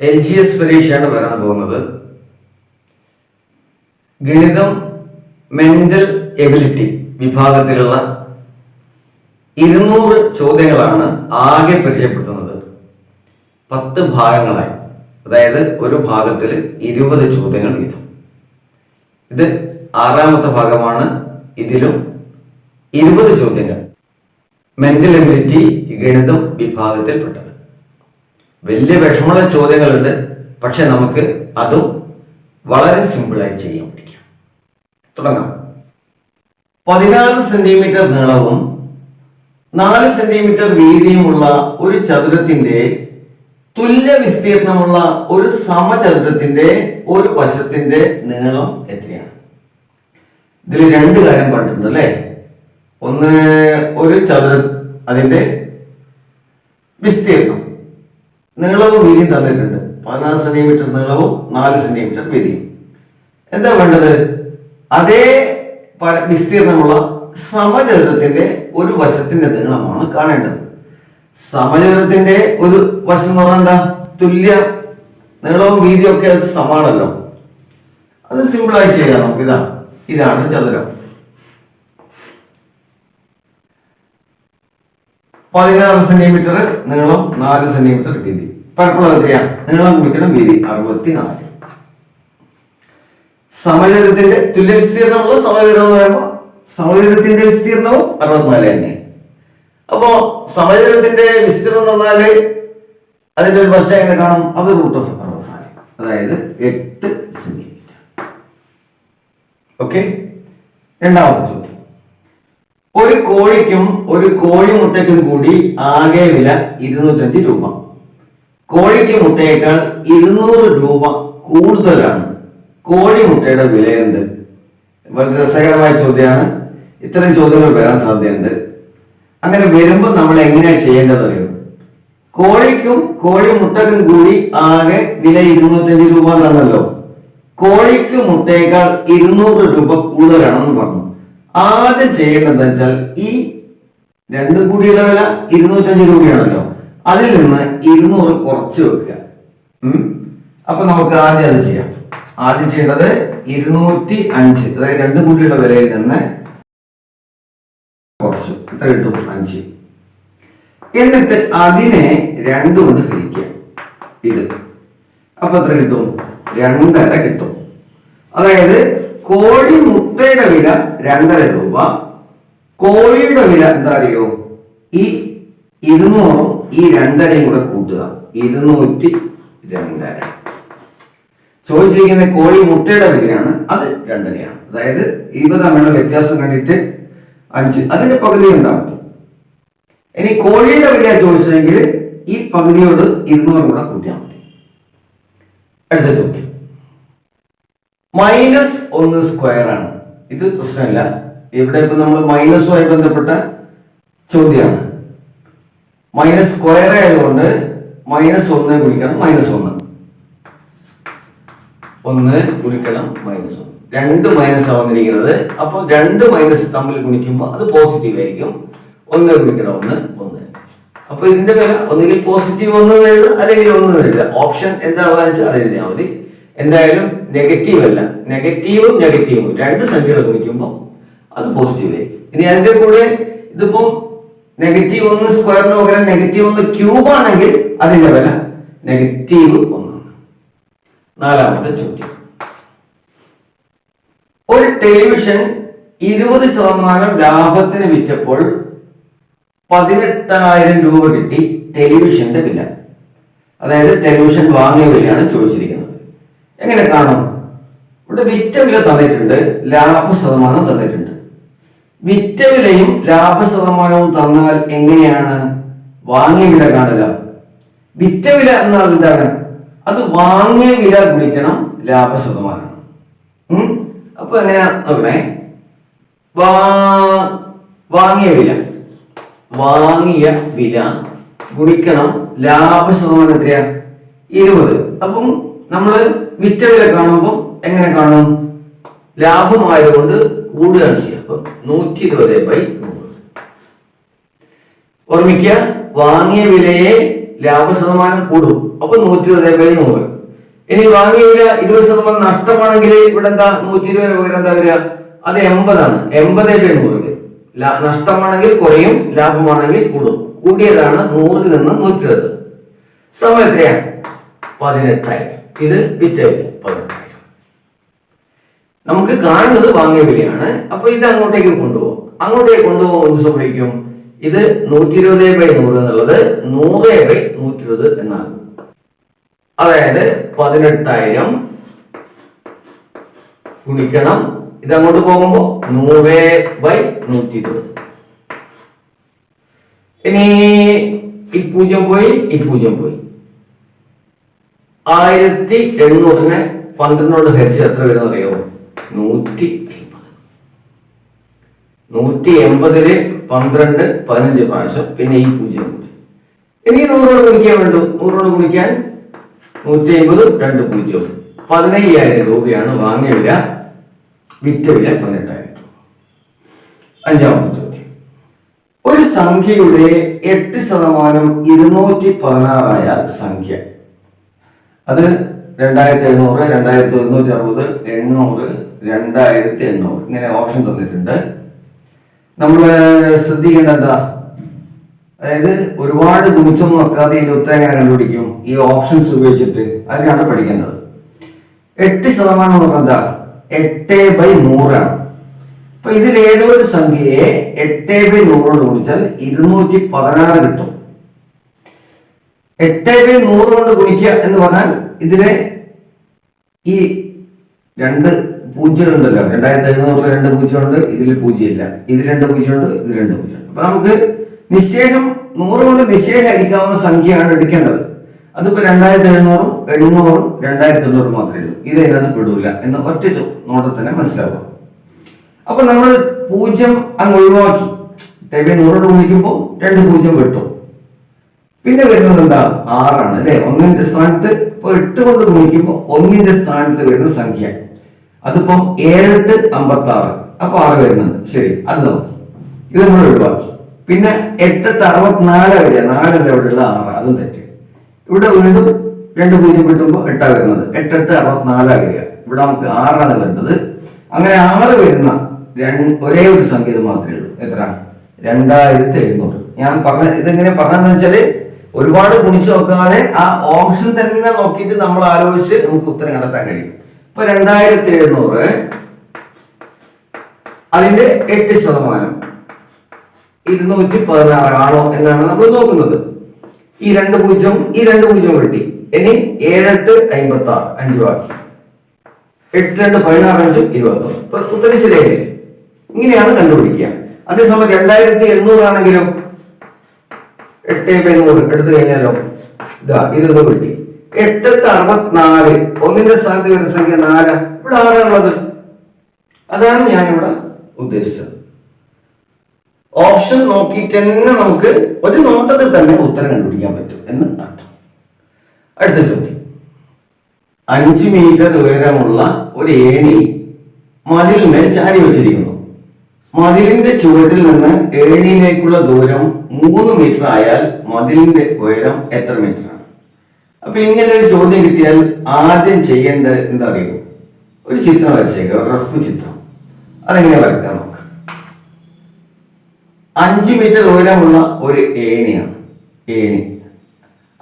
L G S പരീക്ഷയാണ് വരാൻ പോകുന്നത്. ഗണിതം മെന്റൽ എബിലിറ്റി വിഭാഗത്തിലുള്ള ഇരുന്നൂറ് ചോദ്യങ്ങളാണ് ആകെ പരിചയപ്പെടുത്തുന്നത്. പത്ത് ഭാഗങ്ങളായി. അതായത് ഒരു ഭാഗത്തിൽ ഇരുപത് ചോദ്യങ്ങൾ വീതം. ഇത് ആറാമത്തെ ഭാഗമാണ്. ഇതിലും ഇരുപത് ചോദ്യങ്ങൾ. മെന്റൽ എബിലിറ്റി ഗണിതം വിഭാഗത്തിൽപ്പെട്ടത്. വലിയ വിഷമമുള്ള ചോദ്യങ്ങളുണ്ട്. പക്ഷെ നമുക്ക് അതും വളരെ സിമ്പിളായി ചെയ്യാൻ പഠിക്കാം. തുടങ്ങാം. പതിനാറ് സെന്റിമീറ്റർ നീളവും നാല് സെന്റിമീറ്റർ വീതിയുമുള്ള ഒരു ചതുരത്തിന്റെ തുല്യ വിസ്തീർണമുള്ള ഒരു സമചതുരത്തിന്റെ ഒരു വശത്തിന്റെ നീളം എത്രയാണ്? ഇതിൽ രണ്ട് കാര്യം പറഞ്ഞിട്ടുണ്ട് അല്ലേ? ഒന്ന് ഒരു ചതുര അതിന്റെ വിസ്തീർണം. നീളവും വീതിയും തന്നിട്ടുണ്ട്. പതിനാറ് സെന്റിമീറ്റർ നീളവും നാല് സെന്റിമീറ്റർ വീതിയും. എന്താ വേണ്ടത്? അതേ വിസ്തീർണമുള്ള സമചതുരത്തിന്റെ ഒരു വശത്തിന്റെ നീളമാണ് കാണേണ്ടത്. സമചതുരത്തിന്റെ ഒരു വശം എന്ന് പറഞ്ഞാൽ എന്താ? തുല്യ നീളവും വീതിയും ഒക്കെ അത് സമാണല്ലോ അത് സിമ്പിളായി ചെയ്യാം. നമുക്ക് ഇതാ ഇതാണ് ചതുരം. പതിനാറ് സെന്റിമീറ്റർ നീളം നാല് സെന്റിമീറ്റർ വീതി. പരപ്പളവ് എത്രയാ നീളം കുടിക്കണം വീതി അറുപത്തിനാല്. സമചരത്തിന്റെ തുല്യ വിസ്തീർണമുള്ള സമചരം എന്ന് പറയുമ്പോൾ സമചരത്തിന്റെ വിസ്തീർണവും അറുപത്തിനാല് തന്നെ. അപ്പോ സമചരത്തിന്റെ വിസ്തീർണം തന്നാൽ അതിന്റെ ഒരു വശം എങ്ങനെ കാണും? അത് റൂട്ട് ഓഫ് അറുപത്തിനാല്. അതായത് എട്ട് സെന്റിമീറ്റർ ഓക്കെ രണ്ടാമത്തെ ചോദ്യം. ഒരു കോഴിക്കും ഒരു കോഴിമുട്ടയ്ക്കും കൂടി ആകെ വില ഇരുന്നൂറ്റഞ്ച് രൂപ. കോഴിക്ക് മുട്ടയേക്കാൾ ഇരുന്നൂറ് രൂപ കൂടുതലാണ്. കോഴിമുട്ടയുടെ വില എന്ത്? വളരെ രസകരമായ ചോദ്യമാണ്. ഇത്തരം ചോദ്യങ്ങൾ വരാൻ സാധ്യതയുണ്ട്. അങ്ങനെ വരുമ്പോൾ നമ്മൾ എങ്ങനെയാ ചെയ്യേണ്ടത് കോഴിക്കും കോഴിക്കും കോഴിമുട്ടക്കും കൂടി ആകെ വില ഇരുന്നൂറ്റഞ്ച് രൂപ തന്നല്ലോ കോഴിക്ക് മുട്ടയേക്കാൾ ഇരുന്നൂറ് രൂപ കൂടുതലാണെന്ന് പറഞ്ഞു. ആദ്യം ചെയ്യേണ്ടത് വെച്ചാൽ ഈ രണ്ടും കൂടിയുള്ള വില ഇരുന്നൂറ്റഞ്ച് രൂപയാണല്ലോ. അതിൽ നിന്ന് ഇരുന്നൂറ് കുറച്ച് വെക്കുക. അപ്പൊ നമുക്ക് ആദ്യം അത് ചെയ്യാം. ആദ്യം ചെയ്യേണ്ടത് ഇരുന്നൂറ്റി അഞ്ച് അതായത് രണ്ടും കൂടിയുള്ള വിലയിൽ നിന്ന് കുറച്ച്. ഇത്ര കിട്ടും. അഞ്ച്. എന്നിട്ട് അതിനെ രണ്ടു കൊണ്ട് ഹരിക്കുക. ഇത്. അപ്പൊ എത്ര കിട്ടും? രണ്ടര കിട്ടും. അതായത് കോഴി മുട്ടയുടെ വില രണ്ടര രൂപ. കോഴിയുടെ വില എന്താ അറിയോ ഈ ഇരുന്നൂറും ഈ രണ്ടരയും കൂടെ കൂട്ടുക. ഇരുന്നൂറ്റി രണ്ടര. ചോദിച്ചിരിക്കുന്ന കോഴി മുട്ടയുടെ വിലയാണ് അത് രണ്ടരയാണ്. അതായത് ഇവ തമ്മിലുള്ള വ്യത്യാസം കണ്ടിട്ട് അഞ്ച്. അതിന്റെ പകുതി ഉണ്ടാവും. ഇനി കോഴിയുടെ വില ചോദിച്ചെങ്കിൽ ഈ പകുതിയോട് ഇരുന്നൂറ് കൂടെ കൂട്ടിയാൽ മതി. അടുത്ത ചോദ്യം. മൈനസ് ഒന്ന് സ്ക്വയർ ആണ്. ഇത് പ്രശ്നമില്ല. ഇവിടെ ഇപ്പൊ നമ്മൾ മൈനസുമായി ബന്ധപ്പെട്ട ചോദ്യമാണ്. മൈനസ് സ്ക്വയർ ആയതുകൊണ്ട് മൈനസ് ഒന്ന് ഗുണിക്കണം മൈനസ് ഒന്ന്. ഒന്ന് ഗുണിക്കണം മൈനസ് ഒന്ന്. രണ്ട് മൈനസ് വന്നിരിക്കുന്നത്. അപ്പോൾ രണ്ട് മൈനസ് തമ്മിൽ ഗുണിക്കുമ്പോൾ അത് പോസിറ്റീവ് ആയിരിക്കും. ഒന്ന് ഗുണിക്കണം ഒന്ന് ഒന്ന്. അപ്പൊ ഇതിന്റെ വില ഒന്നുകിൽ പോസിറ്റീവ് ഒന്ന് എഴുതുക അല്ലെങ്കിൽ ഒന്ന് എഴുതുക. ഓപ്ഷൻ എന്താണെന്ന് വെച്ചാൽ അത് എഴുതിയാൽ മതി. എന്തായാലും നെഗറ്റീവ് അല്ല. നെഗറ്റീവും നെഗറ്റീവും രണ്ട് സംഖ്യകൾ ഗുണിക്കുമ്പോൾ അത് പോസിറ്റീവ് ആയിരിക്കും ഇനി അതിന്റെ കൂടെ ഇതിപ്പം നെഗറ്റീവ് ഒന്ന് സ്ക്വയറിന് പകരം നെഗറ്റീവ് ഒന്ന് ക്യൂബ് ആണെങ്കിൽ അതിന്റെ വില നെഗറ്റീവ് ഒന്നാണ്. നാലാമത്തെ ചോദ്യം. ഒരു ടെലിവിഷൻ ഇരുപത് ശതമാനം ലാഭത്തിന് വിറ്റപ്പോൾ പതിനെട്ടായിരം രൂപ കിട്ടി ടെലിവിഷന്റെ വില. അതായത് ടെലിവിഷൻ വാങ്ങിയ വിലയാണ് ചോദിച്ചിരിക്കുന്നത്. എങ്ങനെ കാണും? ഇവിടെ വിറ്റ വില തന്നിട്ടുണ്ട് ലാഭ ശതമാനം തന്നിട്ടുണ്ട്. വിറ്റ വിലയും ലാഭ ശതമാനവും തന്നാൽ എങ്ങനെയാണ്? വാങ്ങിയ വില കാണുക. വിറ്റ വില എന്നാൽ എന്താണ്? അത് വാങ്ങിയ വില ഗുണിക്കണം ലാഭ ശതമാനം? അപ്പൊ എങ്ങനെയാ വാങ്ങിയ വില. വാങ്ങിയ വില ഗുണിക്കണം ലാഭ ശതമാനം എത്രയാ? ഇരുപത്. അപ്പം നമ്മൾ വിറ്റ വില കാണുമ്പോൾ എങ്ങനെ കാണും? ലാഭമായതുകൊണ്ട് കൂടുകയാണ് ചെയ്യുക. അപ്പം നൂറ്റി ഇരുപത് ബൈ നൂറ്. ഓർമ്മിക്കുക വാങ്ങിയ വിലയെ ലാഭ ശതമാനം കൂടും. അപ്പൊ നൂറ്റി ഇരുപത് ബൈ നൂറ്. ഇനി വാങ്ങിയ വില ഇരുപത് ശതമാനം നഷ്ടമാണെങ്കിൽ ഇവിടെ എന്താ നൂറ്റി ഇരുപത് പകരം എന്താ വരിക? അത് എൺപതാണ്. എൺപത് ബൈ നൂറ്. നഷ്ടമാണെങ്കിൽ കുറയും ലാഭമാണെങ്കിൽ കൂടും. കൂടിയതാണ് നൂറിൽ നിന്ന് നൂറ്റി ഇരുപത് സമയം എത്രയാണ്? പതിനെട്ടായിരം. ഇത് വിറ്റായിരുന്നു പതിനെട്ടായിരം. നമുക്ക് കാണുന്നത് വാങ്ങിയ വിലയാണ്. അപ്പൊ ഇത് അങ്ങോട്ടേക്ക് കൊണ്ടുപോകും. അങ്ങോട്ടേക്ക് കൊണ്ടുപോകുമ്പോൾ എന്ത് സംഭവിക്കും? ഇത് നൂറ്റി ഇരുപത് ബൈ നൂറ് എന്നുള്ളത് നൂറ് ബൈ നൂറ്റി ഇരുപത് എന്നാകും അതായത് പതിനെട്ടായിരം ഗുണിക്കണം. ഇത് അങ്ങോട്ട് പോകുമ്പോ നൂറ് ബൈ നൂറ്റി ഇരുപത് ഇനി ഈ പൂജ്യം പോയി ഈ പൂജ്യം പോയി. ആയിരത്തി എണ്ണൂറിനെ പന്ത്രണ്ടോട് ഹരിച്ച് എത്ര വരും അറിയോ നൂറ്റി അമ്പത് നൂറ്റി എൺപതിൽ പന്ത്രണ്ട് പതിനഞ്ച് പ്രാവശ്യം പിന്നെ ഈ പൂജ്യം കൂടി എനിക്ക് നൂറോട് ഗുണിക്കാൻ വേണ്ടു? നൂറോട് ഗുണിക്കാൻ നൂറ്റി അമ്പത് രണ്ട് പൂജ്യം പതിനയ്യായിരം രൂപയാണ് വാങ്ങിയ വില. വിറ്റ വില പതിനെട്ടായിരം രൂപ. അഞ്ചാമത്തെ ചോദ്യം. ഒരു സംഖ്യയുടെ എട്ട് ശതമാനം ഇരുന്നൂറ്റി പതിനാറായ സംഖ്യ അത് രണ്ടായിരത്തി എഴുന്നൂറ് രണ്ടായിരത്തി ഒരുന്നൂറ്റി അറുപത് എണ്ണൂറ് രണ്ടായിരത്തി എണ്ണൂറ് ഇങ്ങനെ ഓപ്ഷൻ തന്നിട്ടുണ്ട്. നമ്മൾ ശ്രദ്ധിക്കേണ്ട എന്താ? അതായത് ഒരുപാട് ഗുണിച്ചൊന്നും നോക്കാതെ ഇതിന്റെ ഉത്തരം എങ്ങനെ കണ്ടുപിടിക്കും? ഈ ഓപ്ഷൻസ് ഉപയോഗിച്ചിട്ട്. അതിനാണ് പഠിക്കേണ്ടത്. എട്ട് ശതമാനം എന്ന് പറഞ്ഞാൽ എന്താ? എട്ട് ബൈ നൂറാണ്. അപ്പൊ ഇതിൽ ഏതോ ഒരു സംഖ്യയെ എട്ട് ബൈ നൂറോട് ഗുണിച്ചാൽ ഇരുന്നൂറ്റി പതിനാറ് കിട്ടും. എട്ട് ബൈ നൂറ് കൊണ്ട് ഗുണിക്കുക എന്ന് പറഞ്ഞാൽ ഇതിലെ ഈ രണ്ട് പൂജ്യങ്ങളുണ്ടല്ലോ. രണ്ടായിരത്തി എഴുന്നൂറിൽ രണ്ട് പൂജ്യമുണ്ട് ഇതിൽ പൂജ്യമില്ല. ഇത് രണ്ട് പൂജ്യമുണ്ട് ഇത് രണ്ട് പൂജ്യമുണ്ട്. അപ്പൊ നമുക്ക് നിശ്ചയം നൂറ് കൊണ്ട് നിശ്ചയം ഹരിക്കാവുന്ന സംഖ്യയാണ് എടുക്കേണ്ടത്. അതിപ്പോ രണ്ടായിരത്തി എഴുന്നൂറും എഴുന്നൂറും രണ്ടായിരത്തി എണ്ണൂറും മാത്രമേ ഉള്ളൂ. ഇത് അതിനകത്ത് പെടൂല എന്ന് ഒറ്റ നോട്ടിൽ തന്നെ മനസ്സിലാവുക. അപ്പൊ നമ്മൾ പൂജ്യം അങ്ങ് ഒഴിവാക്കി. തേവ നൂറോട് ഗുണിക്കുമ്പോൾ രണ്ട് പൂജ്യം വെട്ടും. പിന്നെ വരുന്നത് എന്താ? ആറാണ് അല്ലെ? ഒന്നിന്റെ സ്ഥാനത്ത് ഇപ്പൊ എട്ട് കൊണ്ട് ഗുണിക്കുമ്പോൾ ഒന്നിന്റെ സ്ഥാനത്ത് വരുന്ന സംഖ്യ. അതിപ്പം ഏഴെട്ട് അമ്പത്തി ആറ് അപ്പൊ ആറ് വരുന്നുണ്ട്. ശരി. അത് നോക്കി. ഇത് നമ്മൾ ഒഴിവാക്കി. പിന്നെ എട്ടെട്ട് അറുപത്തിനാല് വരിക. നാലല്ല ഇവിടെയുള്ള ആറ്. അതും തെറ്റ്. ഇവിടെ വീണ്ടും രണ്ട് പൂജ്യം കിട്ടുമ്പോൾ എട്ടാ വരുന്നത്. എട്ടെട്ട് അറുപത്തിനാലാ വരിക. ഇവിടെ നമുക്ക് ആറാണ് വേണ്ടത് അങ്ങനെ ആറ് വരുന്ന ഒരേ ഒരു സംഖ്യ മാത്രമേ ഉള്ളൂ. എത്ര രണ്ടായിരത്തി എഴുന്നൂറ്. ഞാൻ പറഞ്ഞ ഇതെങ്ങനെ പറഞ്ഞതെന്ന് വെച്ചാൽ ഒരുപാട് കുണിച്ചു നോക്കാതെ ആ ഓപ്ഷൻ തന്നെ നോക്കിയിട്ട് നമ്മൾ ആലോചിച്ച് നമുക്ക് ഉത്തരം കണ്ടെത്താൻ കഴിയും. ഇപ്പൊ രണ്ടായിരത്തി എഴുന്നൂറ് അതിന്റെ എട്ട് ശതമാനം ഇരുന്നൂറ്റി പതിനാറ് ആണോ എന്നാണ് നമ്മൾ നോക്കുന്നത്. ഈ രണ്ട് പൂജ്യം ഈ രണ്ട് പൂജ്യം വെട്ടി. ഇനി ഏഴെട്ട് അമ്പത്തി ആറ് അഞ്ച് ബാക്കി. എട്ട് രണ്ട് പതിനാറ് അഞ്ചും ഇരുപത്തി ഒന്ന് ഉത്തരം ശരിയല്ലേ ഇങ്ങനെയാണ് കണ്ടുപിടിക്കുക. അതേസമയം രണ്ടായിരത്തി എണ്ണൂറാണെങ്കിലോ എട്ട് പേര് എടുത്തു കഴിഞ്ഞാലോ? ഇതാ ഇരുപത് കിട്ടി എട്ടെട്ട് അറുപത്തിനാല്. ഒന്നിന്റെ സ്ഥാനത്ത് വരുന്ന സംഖ്യ നാല്. ഇവിടെ ആരാണുള്ളത് അതാണ് ഞാനിവിടെ ഉദ്ദേശിച്ചത്. ഓപ്ഷൻ നോക്കിയിട്ട് തന്നെ നമുക്ക് ഒരു നോട്ടത്തിൽ തന്നെ ഉത്തരം കണ്ടുപിടിക്കാൻ പറ്റും എന്ന് അർത്ഥം. അടുത്ത ചോദ്യം. അഞ്ച് മീറ്റർ ഉയരമുള്ള ഒരു ഏണി മതിലിന്മേൽ ചാരി വെച്ചിരിക്കുന്നു. മതിലിന്റെ ചുവട്ടിൽ നിന്ന് ഏണിയിലേക്കുള്ള ദൂരം മൂന്ന് മീറ്റർ ആയാൽ മതിലിന്റെ ഉയരം എത്ര മീറ്റർ ആണ്? അപ്പൊ ഇങ്ങനെ ഒരു ചോദ്യം കിട്ടിയാൽ ആദ്യം ചെയ്യേണ്ടത് എന്താ അറിയുമോ ഒരു ചിത്രം വരച്ചേക്കുക റഫ് ചിത്രം. അതെങ്ങനെ വരക്കാൻ നോക്കാം അഞ്ച് മീറ്റർ ഉയരമുള്ള ഒരു ഏണിയാണ്. ഏണി.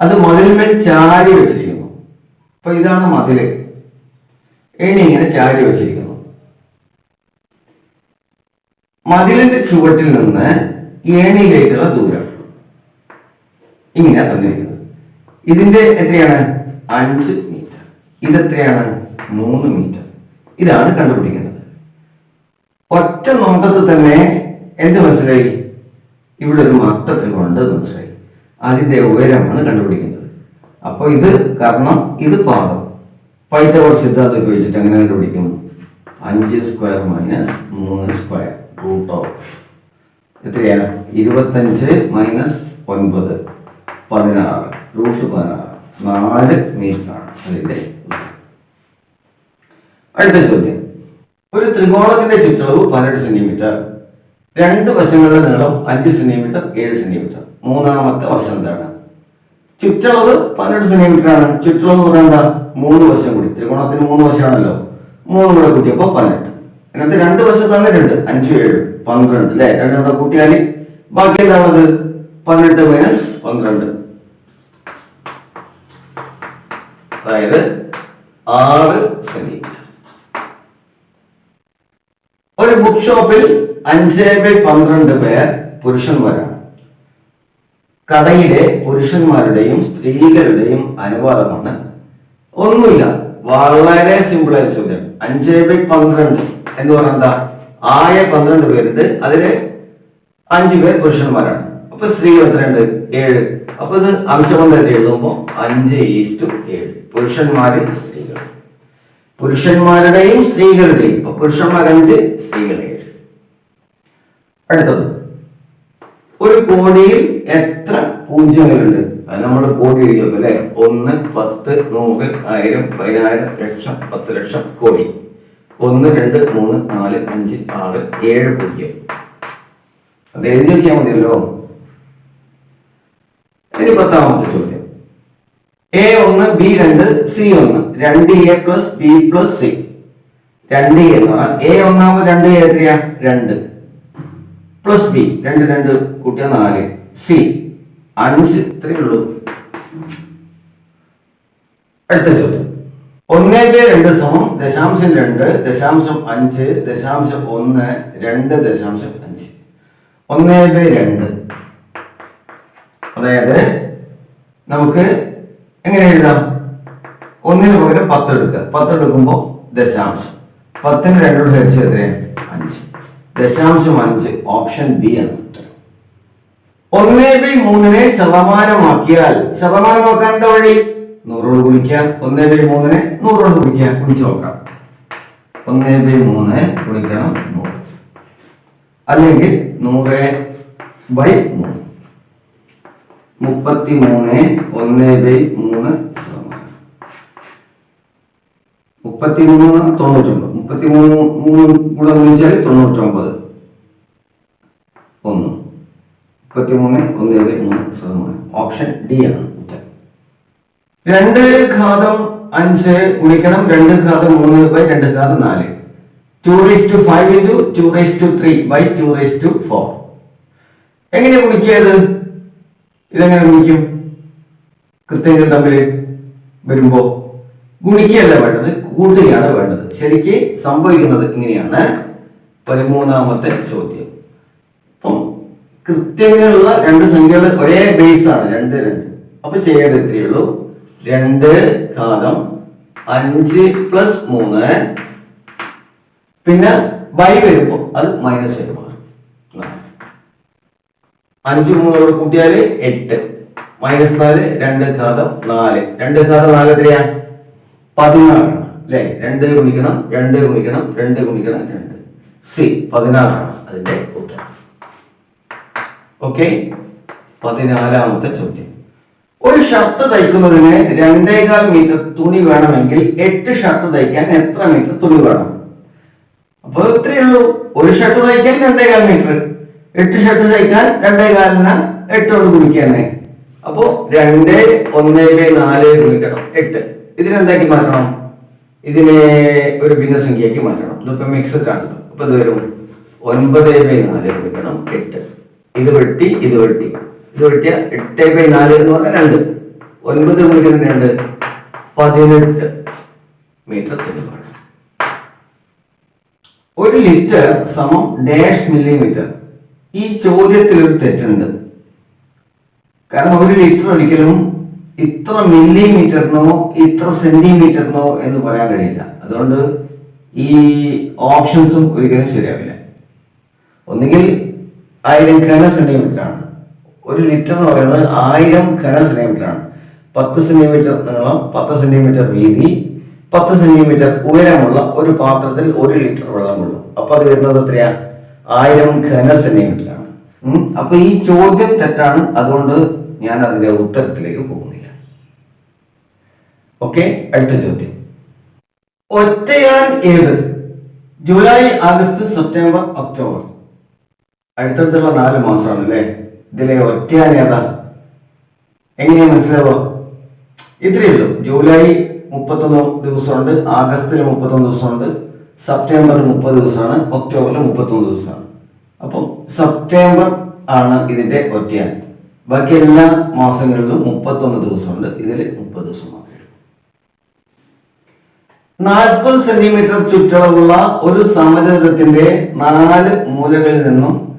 അത് മതിലിന്മേൽ ചാരി വെച്ചിരിക്കുന്നു. അപ്പൊ ഇതാണ് മതിൽ. ഏണി ഇങ്ങനെ ചാരി വെച്ചിരിക്കുന്നു. മതിലിന്റെ ചുവട്ടിൽ നിന്ന് ഏണിയിലേക്കുള്ള ദൂരം. ഇങ്ങനെ തന്നിരിക്കുന്നത് ഇതിന്റെ എത്രയാണ്? അഞ്ച് മീറ്റർ. ഇതെത്രയാണ് മൂന്ന് മീറ്റർ. ഇതാണ് കണ്ടുപിടിക്കേണ്ടത്. ഒറ്റ നോട്ടത്തിൽ തന്നെ എന്ത് മനസ്സിലായി? ഇവിടെ ഒരു മട്ടത്രികമുണ്ട് എന്ന് മനസ്സിലായി. അതിന്റെ ഉയരമാണ് കണ്ടുപിടിക്കുന്നത് അപ്പോൾ ഇത് കാരണം ഇത് പാദം. പൈത്തഗോർ സിദ്ധാന്തം ഉപയോഗിച്ചിട്ട് എങ്ങനെ കണ്ടുപിടിക്കും? അഞ്ച് സ്ക്വയർ മൈനസ് മൂന്ന് സ്ക്വയർ. റൂട്ട് ഓഫ് എത്രയാണ്? ഇരുപത്തഞ്ച് മൈനസ് ഒൻപത്. പതിനാറ്. റൂട്ട് പതിനാറ്. നാല് മീറ്റർ ആണ് അതിന്റെ അടുത്ത ചോദ്യം. ഒരു ത്രികോണത്തിന്റെ ചുറ്റളവ് പതിനെട്ട് സെന്റിമീറ്റർ രണ്ട് വശങ്ങളുടെ നീളം അഞ്ച് സെന്റിമീറ്റർ ഏഴ് സെന്റിമീറ്റർ മൂന്നാമത്തെ വശം എന്താണ്? ചുറ്റളവ് പതിനെട്ട് സെന്റിമീറ്റർ ആണ്. ചുറ്റളവ് എന്ന് പറയുന്നത് മൂന്ന് വശം കൂടി. ത്രികോണത്തിന് മൂന്ന് വശമാണല്ലോ. മൂന്ന് കൂടെ കൂട്ടിയപ്പോ പതിനെട്ട്. ഇതിനകത്ത് രണ്ട് വശം തന്നിട്ടുണ്ട് അഞ്ച് ഏഴ് പന്ത്രണ്ട് അല്ലെ? രണ്ടും കൂടെ കൂട്ടിയാൽ ബാക്കി എന്താണത്? പതിനെട്ട് മൈനസ് പന്ത്രണ്ട്. അതായത് ആറ് സെന്റിമീറ്റർ. ഒരു ബുക്ക് ഷോപ്പിൽ അഞ്ച് ബൈ പന്ത്രണ്ട് പേർ പുരുഷന്മാരാണ്. കടയിലെ പുരുഷന്മാരുടെയും സ്ത്രീകളുടെയും അനുപാതമാണ് ഒന്നുമില്ല. വളരെ സിമ്പിൾ ആയ ചോദ്യം. അഞ്ച് ബൈ പന്ത്രണ്ട് എന്ന് പറഞ്ഞാൽ എന്താ? ആയ പന്ത്രണ്ട് പേരുണ്ട്. അതിൽ അഞ്ചു പേർ പുരുഷന്മാരാണ്. അപ്പൊ സ്ത്രീ എത്രയുണ്ട്? ഏഴ്. അപ്പൊ ഇത് അംശബന്ധത്തിൽ എഴുതുമ്പോ അഞ്ച് ഈസ്റ്റു ഏഴ്. പുരുഷന്മാര് സ്ത്രീകൾ പുരുഷന്മാരുടെയും സ്ത്രീകളുടെയും. ഇപ്പൊ പുരുഷന്മാർ അഞ്ച് സ്ത്രീകൾ ഏഴ്. അടുത്തത്. ഒരു കോടിയിൽ എത്ര പൂജ്യങ്ങളുണ്ട്? അത് നമ്മൾ കോടി എഴുതി വെക്കും അല്ലെ? ഒന്ന് പത്ത് നൂറ് ആയിരം പതിനായിരം ലക്ഷം പത്ത് ലക്ഷം കോടി. ഒന്ന് രണ്ട് മൂന്ന് നാല് അഞ്ച് ആറ് ഏഴ് പൂജ്യം. അത് എഴുതി വയ്ക്കാൻ മതിയല്ലോ ഇനി പത്താമത്തെ ചോദ്യം. എ ഒന്ന് ബി രണ്ട് സി ഒന്ന്. രണ്ട് A plus B plus C രണ്ട് എ എന്ന് പറഞ്ഞാൽ എ ഒന്നാമത് രണ്ട് എ എത്രയാ? രണ്ട്. പ്ലസ് ബി രണ്ട് രണ്ട് കൂട്ടിയ നാല്. സി അഞ്ച് ഇത്രയേ ഉള്ളൂ. അടുത്ത ചോദ്യം. ഒന്നേ രണ്ട് സമം ദശാംശം രണ്ട് ദശാംശം അഞ്ച് ദശാംശം ഒന്ന് രണ്ട് ദശാംശം അഞ്ച്. ഒന്നേ ബൈ രണ്ട്. അതായത് നമുക്ക് എങ്ങനെ എഴുതാം? ഒന്നിന് പകരം പത്ത് എടുക്കുക. പത്ത് എടുക്കുമ്പോൾ ദശാംശം. പത്തിന് രണ്ടോട് ഹരിച്ച് എത്രയാണ്? അഞ്ച്. ദശാംശം അഞ്ച്. ഓപ്ഷൻ ബി ആണ് ഉത്തരം. ഒന്നേ ബൈ മൂന്നിനെ ശതമാനമാക്കിയാൽ ശതമാനമാക്കാന്റെ വഴി? നൂറോട് ഗുണിക്കാം ഒന്നേ ബൈ മൂന്നിനെ നൂറോട് ഗുണിക്കാം ഗുണിച്ച് നോക്കാം. ഒന്നേ ബൈ മൂന്ന് ഗുണിക്കണം നൂറ് അല്ലെങ്കിൽ നൂറ് ബൈ മൂന്ന്. മുപ്പത്തി മൂന്ന് ഒന്ന് ബൈ മൂന്ന് ശതമാനം മുപ്പത്തി മൂന്ന് തൊണ്ണൂറ്റൊമ്പത്. മുപ്പത്തി മൂന്ന് മൂന്ന് കൂടെ ഗുണിച്ചാൽ തൊണ്ണൂറ്റൊമ്പത്. ഒന്ന്. മുപ്പത്തി മൂന്ന് ഒന്ന് ബൈ മൂന്ന് ശതമാനം ഓപ്ഷൻ ഡി ആണ് ഉത്തരം. രണ്ട് ഘാതം അഞ്ച് ഗുണിക്കണം രണ്ട് ഘാതം മൂന്ന് ബൈ രണ്ട് ഘാതം നാല്. Two raise to five into two raise to three by two raise to four എങ്ങനെ ഗുണിക്കിയത് ഇതെങ്ങനെ ഗുണിക്കും? കൃത്യങ്ങൾ തമ്മിൽ വരുമ്പോ ഗുണിക്കുകയല്ല വേണ്ടത് കൂട്ടുകയാണ് വേണ്ടത്. ശരിക്ക് സംഭവിക്കുന്നത് ഇങ്ങനെയാണ്. പതിമൂന്നാമത്തെ ചോദ്യം. അപ്പം കൃത്യങ്ങളുള്ള രണ്ട് സംഖ്യകൾ ഒരേ ബേസ് ആണ്. രണ്ട് രണ്ട്. അപ്പൊ ചെയ്യേണ്ടത് ഇത്രയേ ഉള്ളൂ. രണ്ട് ഘാതം അഞ്ച് പ്ലസ് മൂന്ന്. പിന്നെ വൈ വരുമ്പോ അത് മൈനസ് വരുമ്പോ അഞ്ച് മൂന്നോട് കൂട്ടിയാൽ എട്ട്. മൈനസ് നാല് രണ്ട് ഘാതം നാല്. രണ്ട് ഘാതം നാല് എത്രയാ? പതിനാറാണ്. അല്ലെ? രണ്ട് ഗുണിക്കണം രണ്ട് ഗുണിക്കണം രണ്ട് ഗുണിക്കണം രണ്ട്. സി പതിനാറാണ് അതിന്റെ ഓക്കെ? പതിനാലാമത്തെ ചോദ്യം. ഒരു ഷർട്ട് തയ്ക്കുന്നതിന് രണ്ടേകാൽ മീറ്റർ തുണി വേണമെങ്കിൽ എട്ട് ഷർട്ട് തയ്ക്കാൻ എത്ര മീറ്റർ തുണി വേണം? അപ്പൊ ഇത്രയേ ഉള്ളൂ. ഒരു ഷർട്ട് തയ്ക്കാൻ രണ്ടേകാൽ മീറ്റർ. എട്ട് ഷർട്ട് തയ്ക്കാൻ രണ്ടേകാലിന് എട്ടോട് ഗുണിക്കാന്നേ അപ്പോ രണ്ട് ഒന്ന് നാല് ഗുണിക്കണം എട്ട്. ഇതിനെന്താക്കി മാറ്റണം? ഇതിനെ ഒരു ഭിന്നസംഖ്യയാക്കി മാറ്റണം. ഇതിപ്പോ മിക്സഡ് ആണല്ലോ അപ്പൊ ഇത് വരും? ഒൻപത് നാല് ഗുണിക്കണം എട്ട്. ഇത് വെട്ടി ഇത് വെട്ടി. ഇത് വെട്ടിയ എട്ട് ബൈ നാല് എന്ന് പറഞ്ഞാൽ രണ്ട്. ഒൻപത് ഗുണിക്കണം രണ്ട്. പതിനെട്ട് മീറ്റർ തുല്യമാണ് ഒരു ലിറ്റർ സമം ഡാഷ് മില്ലിമീറ്റർ ഈ ചോദ്യത്തിൽ ഒരു തെറ്റുണ്ട്. കാരണം ഒരു ലിറ്റർ ഒരിക്കലും ഇത്ര മില്ലിമീറ്ററിനോ ഇത്ര സെന്റിമീറ്ററിനോ എന്ന് പറയാൻ കഴിയില്ല. അതുകൊണ്ട് ഈ ഓപ്ഷൻസും ഒരിക്കലും ശരിയാവില്ല. ഒന്നുകിൽ ആയിരം ഘന സെന്റിമീറ്റർ ആണ്. ഒരു ലിറ്റർ എന്ന് പറയുന്നത് ആയിരം ഘന സെന്റിമീറ്റർ ആണ്. പത്ത് സെന്റിമീറ്റർ നീളം പത്ത് സെന്റിമീറ്റർ വീതി പത്ത് സെന്റിമീറ്റർ ഉയരമുള്ള ഒരു പാത്രത്തിൽ ഒരു ലിറ്റർ വെള്ളം കൊള്ളും. അപ്പൊ അത് വരുന്നത് എത്രയാണ് ആയിരം ഘന ഉം. അപ്പൊ ഈ ചോദ്യം തെറ്റാണ്. അതുകൊണ്ട് ഞാൻ അതിന്റെ ഉത്തരത്തിലേക്ക് പോകുന്നില്ല. ഓക്കെ അടുത്ത ചോദ്യം. ഒറ്റയാൻ ഏത്? July August September October. അടുത്തടുത്തുള്ള നാല് മാസമാണ് അല്ലേ ഇതിലെ ഒറ്റയാൻ ഏതാ? എങ്ങനെയാ മനസ്സിലാവുക? ഇത്രയേ ഉള്ളൂ. ജൂലൈ മുപ്പത്തൊന്ന് ദിവസമുണ്ട് ആഗസ്റ്റിൽ മുപ്പത്തൊന്ന് ദിവസമുണ്ട് സെപ്റ്റംബർ മുപ്പത് ദിവസമാണ് ഒക്ടോബറിൽ മുപ്പത്തൊന്ന് ദിവസമാണ്. അപ്പം സെപ്റ്റംബർ ആണ് ഇതിന്റെ ഒറ്റയാൻ ബാക്കി എല്ലാ മാസങ്ങളിലും മുപ്പത്തൊന്ന് ദിവസമുണ്ട്. ഇതിൽ മുപ്പത് ദിവസം നാൽപ്പത് സെന്റിമീറ്റർ ചുറ്റളവുള്ള ഒരു സമചതുരത്തിന്റെ നാല് മൂലകളിൽ നിന്നും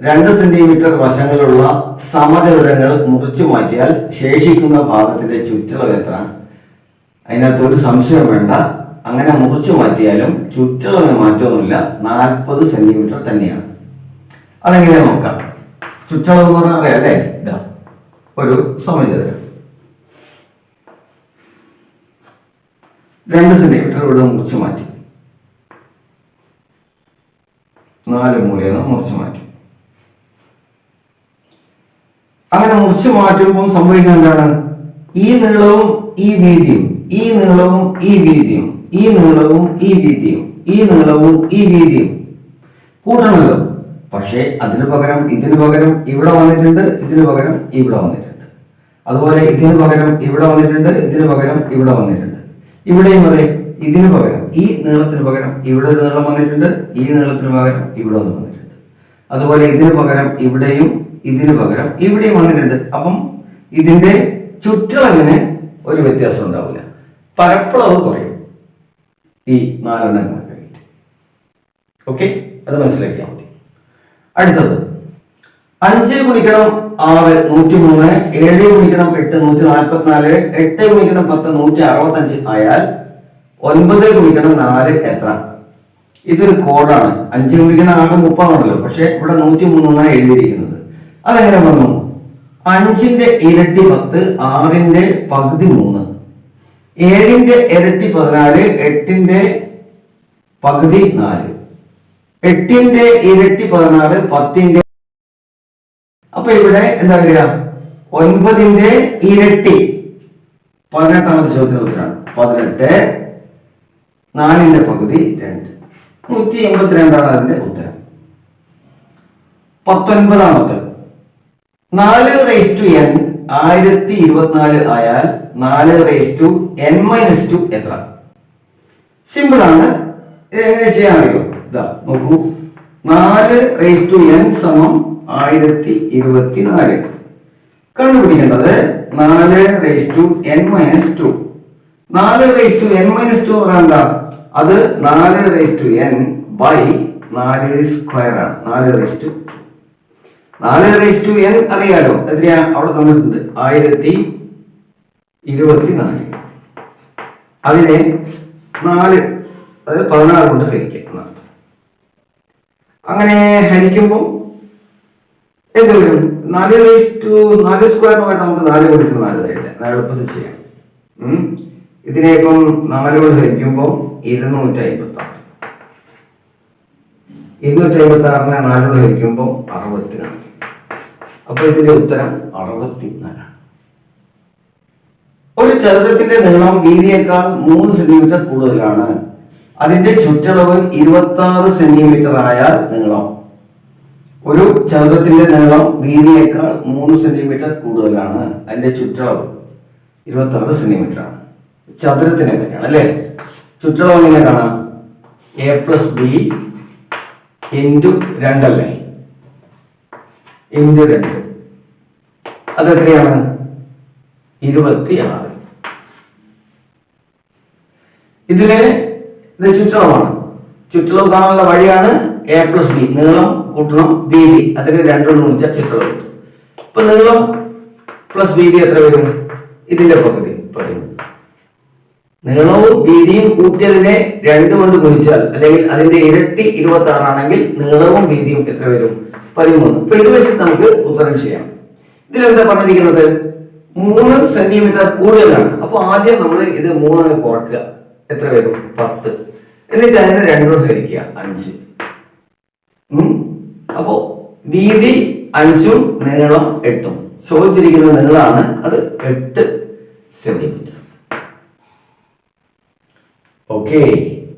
രണ്ട് സെന്റിമീറ്റർ വശങ്ങളുള്ള സമചതുരങ്ങൾ മുറിച്ചു മാറ്റിയാൽ ശേഷിക്കുന്ന ഭാഗത്തിന്റെ ചുറ്റളവ് എത്ര അതിനകത്ത് ഒരു സംശയം വേണ്ട. അങ്ങനെ മുറിച്ചു മാറ്റിയാലും ചുറ്റളവിന് മാറ്റമൊന്നുമില്ല നാൽപ്പത് സെന്റിമീറ്റർ തന്നെയാണ്. അതെങ്ങനെ നോക്കാം? ചുറ്റളവ് എന്ന് പറഞ്ഞാൽ അറിയാം അല്ലേ? ഇതാ ഒരു സമചതുരം. രണ്ട് സെന്റിമീറ്റർ ഇവിടെ മുറിച്ചു മാറ്റി. നാല് മൂലയെന്ന് മുറിച്ചു മാറ്റി. അങ്ങനെ മുറിച്ച് മാറ്റുമ്പോൾ സംഭവിക്കുന്നത് എന്താണ്? ഈ നീളവും ഈ വീതിയും ഈ നീളവും ഈ വീതിയും ഈ നീളവും ഈ വീതിയും ഈ നീളവും ഈ വീതിയും കൂട്ടണമല്ലോ. പക്ഷേ അതിന് പകരം ഇതിന് പകരം ഇവിടെ വന്നിട്ടുണ്ട് ഇതിന് പകരം ഇവിടെ വന്നിട്ടുണ്ട്. അതുപോലെ ഇതിന് പകരം ഇവിടെ വന്നിട്ടുണ്ട് ഇതിന് പകരം ഇവിടെ വന്നിട്ടുണ്ട്. ഇവിടെയും അതെ ഇതിന് പകരം ഈ നീളത്തിന് പകരം ഇവിടെ ഒരു നീളം വന്നിട്ടുണ്ട് ഈ നീളത്തിന് പകരം ഇവിടെ ഒന്ന് വന്നിട്ടുണ്ട്. അതുപോലെ ഇതിന് പകരം ഇവിടെയും ഇതിന് പകരം ഇവിടെയും വന്നിട്ടുണ്ട് അപ്പം ഇതിന്റെ ചുറ്റളവിന് ഒരു വ്യത്യാസം ഉണ്ടാവില്ല. പരപ്പളവ് കുറയും. ഈ നാലെണ്ണം കഴിഞ്ഞിട്ട്. ഓക്കെ അത് മനസ്സിലാക്കിയാൽ മതി. അടുത്തത്. അഞ്ച് ഗുണിക്കണം ആറ് നൂറ്റി മൂന്ന് ഏഴ് ഗുണിക്കണം എട്ട് നൂറ്റി നാൽപ്പത്തിനാല് എട്ട് ഗുണിക്കണം പത്ത് നൂറ്റി അറുപത്തഞ്ച് ആയാൽ ഒൻപത് ഗുണിക്കണം നാല് എത്ര? ഇതൊരു കോഡാണ് അഞ്ച് ഗുണിക്കണം ആകെ മുപ്പതാണല്ലോ. പക്ഷെ ഇവിടെ നൂറ്റി മൂന്നാണ് എഴുതിയിരിക്കുന്നത്? അതെങ്ങനെ വന്നു? അഞ്ചിന്റെ ഇരട്ടി പത്ത് ആറിന്റെ പകുതി മൂന്ന്. ഏഴിന്റെ ഇരട്ടി പതിനാല് എട്ടിന്റെ പകുതി നാല്. എട്ടിന്റെ ഇരട്ടി പതിനാറ് പത്തിന്റെ അപ്പൊ ഇവിടെ എന്താ പറയുക ഒൻപതിന്റെ ഇരട്ടി പതിനെട്ടാമത്തെ ചോദ്യം ഉത്തരമാണ് പതിനെട്ട് നാലിന്റെ പകുതി രണ്ട്. നൂറ്റി എൺപത്തിരണ്ടാണ് അതിന്റെ ഉത്തരം. പത്തൊൻപതാമത്തെ. നാല് റേസ് ടു എൻ ആയിരത്തി ഇരുപത്തിനാല് ആയാൽ നാല് raise to N minus two എത്ര? സിമ്പിൾ ആണ്. എങ്ങനെ ചെയ്യാൻ അറിയോ ഇതാ നോക്കൂ. നാല് റേസ് ടു എൻ സമം ആയിരത്തി ഇരുപത്തി നാല് കണ്ടുപിടിക്കേണ്ടത് നാല് raise to N minus two നാല് raise to N minus two പറയാ അത് നാല് റേസ് ടു എൻ ബൈ നാല് സ്ക്വയർ ആണ്. നാല് റേസ് ടു നാല് റേസ് ടു എൻ അറിയാലോ. എത്രയാ? അവിടെ തന്നിട്ടുണ്ട്. ആയിരത്തി ഇരുപത്തി നാല് അതിനെ നാല് അതായത് പതിനാറ് കൊണ്ട് എന്നർത്ഥം അങ്ങനെ ഹരിക്കുമ്പോൾ എന്ത് വരും? നാല് റേസ് ടു നാല് സ്ക്വയറിനുമായിട്ട് നമുക്ക് നാല് കൊടുക്കുന്ന നാല് തരില്ല എളുപ്പത്തിൽ ചെയ്യാം. ഇതിനെ ഇപ്പം നാല് കൊണ്ട് ഹരിക്കുമ്പോൾ ഇരുന്നൂറ്റി അമ്പത്തി ആറ് ഇരുന്നൂറ്റി അമ്പത്തി ആറിനെ നാലോട് ഹരിക്കുമ്പോൾ അറുപത്തിനാല്. അപ്പൊ ഇതിന്റെ ഉത്തരം അറുപത്തിനാലാണ്. ഒരു ചതുരത്തിന്റെ നീളം വീതിയേക്കാൾ മൂന്ന് സെന്റിമീറ്റർ കൂടുതലാണ്. അതിന്റെ ചുറ്റളവ് ഇരുപത്തി ആറ് സെന്റിമീറ്റർ ആയാൽ നീളം. ഒരു ചതുരത്തിന്റെ നീളം വീതിയേക്കാൾ മൂന്ന് സെന്റിമീറ്റർ കൂടുതലാണ്. അതിന്റെ ചുറ്റളവ് ഇരുപത്തി ആറ് സെന്റിമീറ്റർ ആണ്. ചതുരത്തിന് എങ്ങനെയാണ് അല്ലേ? ചുറ്റളവ് എങ്ങനെ കാണാം? എ പ്ലസ് ബി ഇന്റു രണ്ടല്ലേ രണ്ട്. അതെത്രയാണ്? ഇരുപത്തി ആറ് ഇതിൽ ഇത് ചുറ്റളവാണ്. ചുറ്റളവ് കാണാനുള്ള വഴിയാണ് എ പ്ലസ് ബി നീളം കൂട്ടണം വീതി അതിന് രണ്ടോട് ഗുണിച്ചാൽ ചുറ്റളവ് കിട്ടും. ഇപ്പൊ നീളം പ്ലസ് വീതി എത്ര വരും? ഇതിന്റെ പകുതി. പറയും. നീളവും വീതിയും കൂട്ടിയതിനെ രണ്ട് കൊണ്ട് ഗുണിച്ചാൽ അല്ലെങ്കിൽ അതിന്റെ ഇരട്ടി ഇരുപത്തി ആറാണെങ്കിൽ നീളവും വീതിയും എത്ര വരും? പതിമൂന്ന്. ഇപ്പൊ ഇത് വെച്ച് നമുക്ക് ഉത്തരം ചെയ്യാം. ഇതിൽ എന്താ പറഞ്ഞിരിക്കുന്നത്? മൂന്ന് സെന്റിമീറ്റർ കൂടുതലാണ്. അപ്പൊ ആദ്യം നമ്മൾ ഇത് മൂന്ന് കുറക്കുക. എത്ര വരും? പത്ത്. എന്നിട്ട് അതിനെ രണ്ടോട് ഹരിക്കുക. അഞ്ച്. അപ്പോ വീതി അഞ്ചും നീളം എട്ടും. ചോദിച്ചിരിക്കുന്ന നീളമാണ് അത് എട്ട് സെന്റിമീറ്റർ ഓക്കെ